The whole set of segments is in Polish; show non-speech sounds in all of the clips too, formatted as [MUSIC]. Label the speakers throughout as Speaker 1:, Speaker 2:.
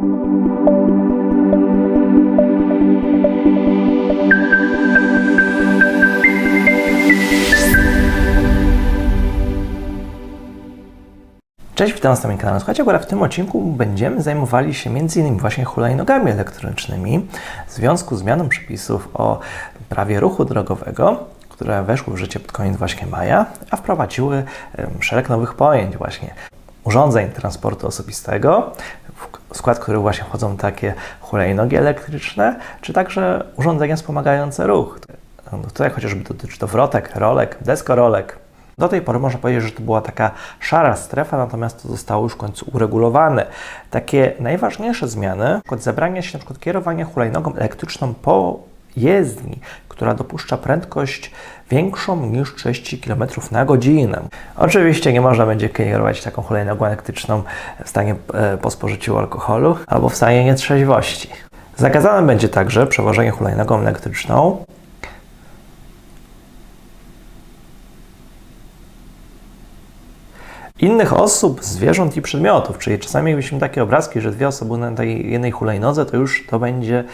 Speaker 1: Cześć, witam na moim kanale. Słuchajcie, w tym odcinku będziemy zajmowali się m.in. właśnie hulajnogami elektrycznymi w związku z zmianą przepisów o prawie ruchu drogowego, które weszły w życie pod koniec właśnie maja, a wprowadziły szereg nowych pojęć właśnie urządzeń transportu osobistego, w skład których właśnie wchodzą takie hulajnogi elektryczne, czy także urządzenia wspomagające ruch. Tutaj chociażby dotyczy to wrotek, rolek, deskorolek, do tej pory można powiedzieć, że to była taka szara strefa, natomiast to zostało już w końcu uregulowane. Takie najważniejsze zmiany, na zabrania się na przykład kierowania hulajnogą elektryczną po jezdni, która dopuszcza prędkość większą niż 30 km na godzinę. Oczywiście nie można będzie kierować taką hulajnogą elektryczną w stanie e, po spożyciu alkoholu albo w stanie nietrzeźwości. Zakazane będzie także przewożenie hulajnogą elektryczną innych osób, zwierząt i przedmiotów. Czyli czasami mieliśmy takie obrazki, że dwie osoby na tej jednej hulajnodze, to już to będzie,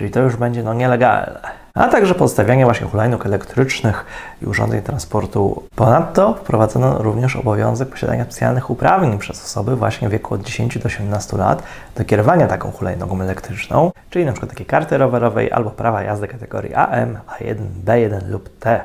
Speaker 1: czyli to już będzie no nielegalne. A także podstawianie właśnie hulajnóg elektrycznych i urządzeń transportu. Ponadto wprowadzono również obowiązek posiadania specjalnych uprawnień przez osoby właśnie w wieku od 10 do 18 lat do kierowania taką hulajnogą elektryczną, czyli przykład takiej karty rowerowej albo prawa jazdy kategorii AM, A1, B1 lub T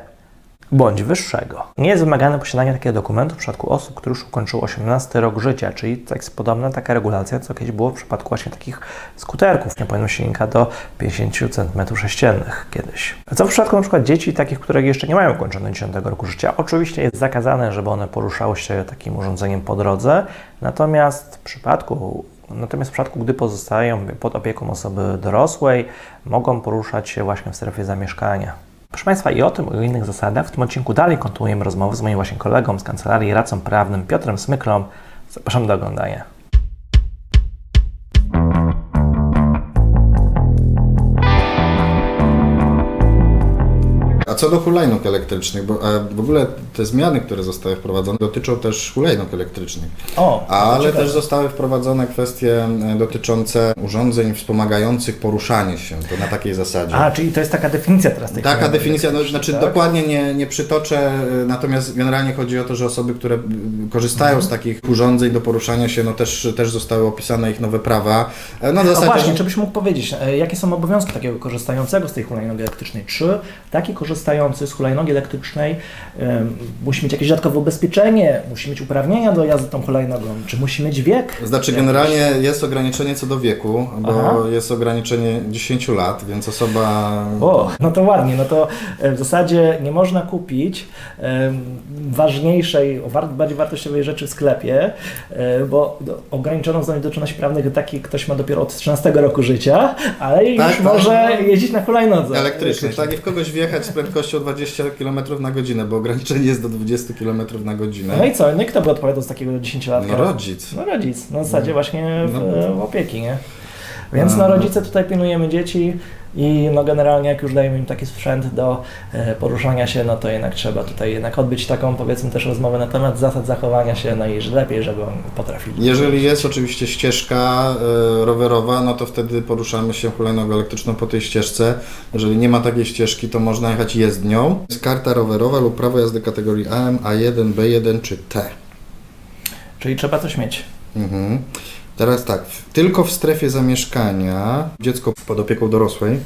Speaker 1: bądź wyższego. Nie jest wymagane posiadanie takiego dokumentu w przypadku osób, które już ukończyły 18 rok życia, czyli tak jest podobna taka regulacja, co kiedyś było w przypadku właśnie takich skuterków. Nie powinno silnika do 50 cm3 kiedyś. A co w przypadku przykład dzieci takich, które jeszcze nie mają ukończonego 10 roku życia? Oczywiście jest zakazane, żeby one poruszały się takim urządzeniem po drodze, natomiast w przypadku Natomiast w przypadku, gdy pozostają pod opieką osoby dorosłej, mogą poruszać się właśnie w strefie zamieszkania. Proszę Państwa, i o tym, i o innych zasadach w tym odcinku dalej kontynuujemy rozmowę z moim właśnie kolegą z Kancelarii Radcą Prawnym Piotrem Smyklą. Zapraszam do oglądania.
Speaker 2: A co do hulajnóg elektrycznych, bo a w ogóle te zmiany, które zostały wprowadzone, dotyczą też hulajnóg elektrycznych.
Speaker 1: O,
Speaker 2: Ale też zostały wprowadzone kwestie e, dotyczące urządzeń wspomagających poruszanie się, to na takiej zasadzie.
Speaker 1: A, czyli to jest taka definicja teraz tej
Speaker 2: Taka definicja, no, znaczy
Speaker 1: tak?
Speaker 2: dokładnie nie, nie przytoczę, y, natomiast generalnie chodzi o to, że osoby, które korzystają
Speaker 1: Mhm.
Speaker 2: z takich urządzeń do poruszania się, no też, też zostały opisane ich nowe prawa. E, No, w zasadzie,
Speaker 3: właśnie, czy byś mógł powiedzieć, e, jakie są obowiązki takiego korzystającego z tej hulajnogi elektrycznej? Czy taki korzystający z hulajnogi elektrycznej musi mieć jakieś dodatkowe ubezpieczenie, musi mieć uprawnienia do jazdy tą hulajnogą, czy musi mieć wiek?
Speaker 2: Znaczy generalnie jest ograniczenie co do wieku, bo
Speaker 3: Aha.
Speaker 2: jest ograniczenie 10 lat, więc osoba...
Speaker 3: O, no to ładnie, no to w zasadzie nie można kupić ważniejszej, bardziej wartościowej rzeczy w sklepie, e, bo ograniczoną zdolność do czynności prawnych taki ktoś ma dopiero od 13 roku życia, ale już
Speaker 2: Tak, tak.
Speaker 3: może jeździć na hulajnodze.
Speaker 2: Elektryczny, tak? I w kogoś wjechać z prędkością 20 km na godzinę, bo ograniczenie jest do 20 km na godzinę.
Speaker 3: No i co? No i kto by odpowiadał z takiego 10-latka?
Speaker 2: No rodzic.
Speaker 3: No rodzic, na zasadzie właśnie w,
Speaker 2: No.
Speaker 3: w opieki, nie? Więc no rodzice tutaj pilnujemy dzieci i no generalnie jak już dajemy im taki sprzęt do e, poruszania się, no to jednak trzeba tutaj jednak odbyć taką powiedzmy też rozmowę na temat zasad zachowania się, no i że lepiej, żeby oni potrafili.
Speaker 2: Jeżeli jest oczywiście ścieżka e, rowerowa, no to wtedy poruszamy się hulajnogą elektryczną po tej ścieżce. Jeżeli nie ma takiej ścieżki, to można jechać jezdnią. Jest karta rowerowa lub prawo jazdy kategorii AM, A1, B1 czy T.
Speaker 3: Czyli trzeba coś mieć.
Speaker 2: Mhm. Teraz tak, tylko w strefie zamieszkania dziecko pod opieką dorosłej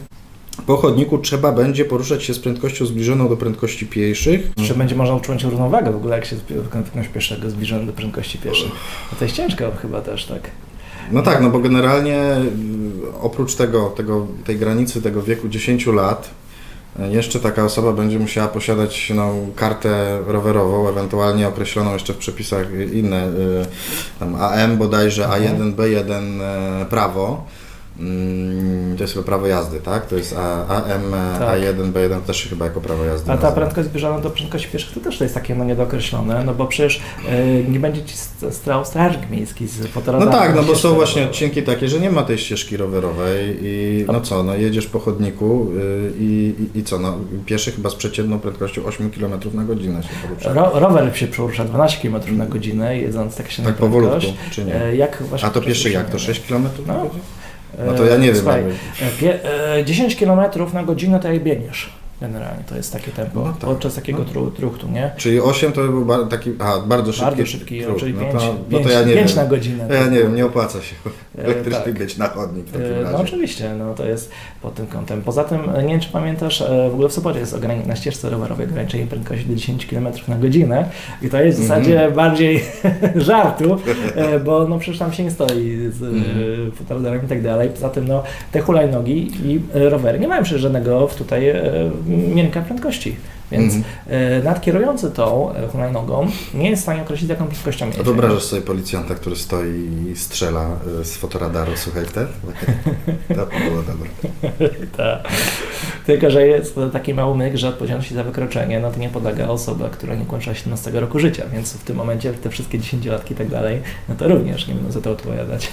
Speaker 2: po chodniku trzeba będzie poruszać się z prędkością zbliżoną do prędkości pieszych.
Speaker 3: Czy będzie można utrzymać równowagę w ogóle, jak się z prędkość pieszego zbliżamy do prędkości pieszej? No to jest ciężko chyba też, tak?
Speaker 2: No tak, no bo generalnie y, oprócz tego, tego, tej granicy, tego wieku 10 lat, jeszcze taka osoba będzie musiała posiadać no, kartę rowerową, ewentualnie określoną jeszcze w przepisach inne, y, tam AM bodajże, A1, B1 y, prawo. Mm, To jest chyba prawo jazdy, tak? To jest AM,
Speaker 1: Tak.
Speaker 2: A1, B1 też chyba jako prawo jazdy
Speaker 1: A ta prędkość zbliżona do prędkości pieszych to też to jest takie no, niedookreślone, no bo przecież e, nie będzie ci st- strał strażnik miejski z
Speaker 2: No
Speaker 1: fotoradarem.
Speaker 2: tak, no bo są właśnie odcinki takie, że nie ma tej ścieżki rowerowej i no co, no jedziesz po chodniku y, i, i, co, no pieszy chyba z przeciętną prędkością 8 km na godzinę się porusza.
Speaker 1: Ro, rower się porusza 12 km na godzinę, jedząc tak się
Speaker 2: Tak powolutku, czy nie?
Speaker 1: Jak właśnie
Speaker 2: A to pieszy jak, to
Speaker 1: ruszania.
Speaker 2: 6 km na
Speaker 1: No.
Speaker 2: godzinę? No to ja nie wiem,
Speaker 1: Słuchaj,
Speaker 2: jakby-
Speaker 1: e, pie, e, 10 km na godzinę to jak biegniesz. Generalnie to jest takie tempo
Speaker 2: No tak.
Speaker 1: podczas takiego
Speaker 2: No.
Speaker 1: tru, truchtu, nie?
Speaker 2: Czyli 8 to by był bar- taki, aha, bardzo szybki.
Speaker 1: Bardzo szybki,
Speaker 2: ruch.
Speaker 1: czyli
Speaker 2: no
Speaker 1: 5,
Speaker 2: to, no to ja nie wiem.
Speaker 1: na godzinę.
Speaker 2: Ja nie wiem, nie opłaca się
Speaker 1: E, [LAUGHS]
Speaker 2: elektrycznie
Speaker 1: tak.
Speaker 2: być na chodnik w takim
Speaker 1: E,
Speaker 2: razie.
Speaker 1: No oczywiście, no to jest pod tym kątem. Poza tym, e, nie wiem czy pamiętasz, w ogóle w Sopocie jest ograni- na ścieżce rowerowej ograniczenie prędkości do 10 km na godzinę i to jest w
Speaker 2: Mhm.
Speaker 1: zasadzie bardziej [LAUGHS] żartu, bo no przecież tam się nie stoi z mm. fotoradarem i tak dalej. Poza tym no, te hulajnogi i rowery nie mają przecież żadnego tutaj e, miarnika prędkości. Więc
Speaker 2: Mhm.
Speaker 1: e, nad kierujący tą e, hulajnogą nie jest w stanie określić, jaką prędkością
Speaker 2: A
Speaker 1: jedzie.
Speaker 2: wyobrażasz sobie policjanta, który stoi i strzela y, z fotoradaru, słuchaj, te? To by było dobre. [LAUGHS]
Speaker 1: Tak. Tylko, że jest taki mały myk, że odpowiedzialności za wykroczenie no to nie podlega osoba, która nie kończyła 17 roku życia, więc w tym momencie te wszystkie dziesięciolatki i tak dalej, no to również nie będą za to odpowiadać.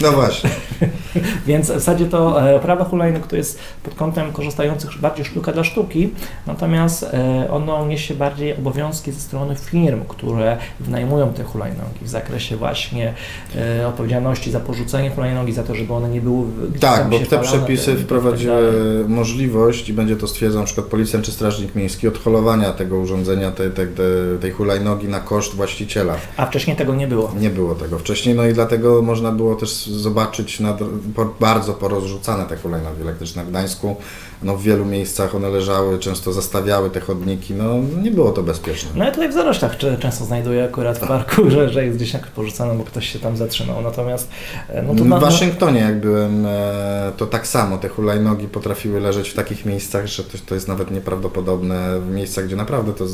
Speaker 2: No właśnie. [LAUGHS]
Speaker 1: Więc w zasadzie to e, prawo hulajnóg to jest pod kątem korzystających bardziej sztuka dla sztuki, natomiast e, ono niesie bardziej obowiązki ze strony firm, które wynajmują te hulajnogi w zakresie właśnie e, odpowiedzialności za porzucenie hulajnogi, za to, żeby one nie były
Speaker 2: Tak, bo te przepisy
Speaker 1: tak
Speaker 2: wprowadziły
Speaker 1: dalej.
Speaker 2: możliwość i będzie to stwierdzał na przykład policjant czy strażnik miejski odholowania tego urządzenia, tej, tej, tej, tej hulajnogi na koszt właściciela.
Speaker 1: A wcześniej tego nie było.
Speaker 2: Nie było tego wcześniej, no i dlatego można było też zobaczyć na, dro- po, bardzo porozrzucane te hulajnogi elektryczne w Gdańsku. No w wielu miejscach one leżały, często zastawiały te chodniki, no nie było to bezpieczne.
Speaker 1: No ja tutaj w Zaroślach często znajduję akurat w parku, [LAUGHS] że, że jest gdzieś jak porzucone, bo ktoś się tam zatrzymał. Natomiast e, no to
Speaker 2: w Waszyngtonie jak byłem, e, to tak samo te hulajnogi potrafiły leżeć w takich miejscach, że to, to jest nawet nieprawdopodobne, w miejscach, gdzie naprawdę to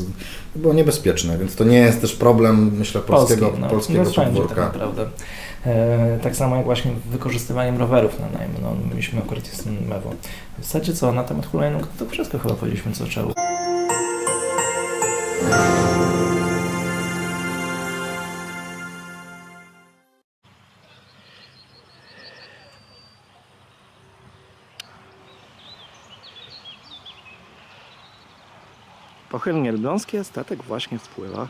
Speaker 2: było niebezpieczne, więc to nie jest też problem, myślę, polskiego,
Speaker 1: Polski, no,
Speaker 2: polskiego
Speaker 1: wszędzie
Speaker 2: podwórka.
Speaker 1: Tak naprawdę. E, tak samo jak właśnie wykorzystywaniem rowerów na najem. No, mieliśmy akurat jest mewo. W zasadzie co, na temat hulajnóg to wszystko chyba powiedzieliśmy, co trzeba. Pochylnie Elbląskie statek właśnie wpływa.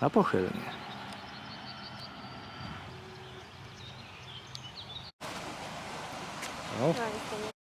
Speaker 1: A pochylnie. O,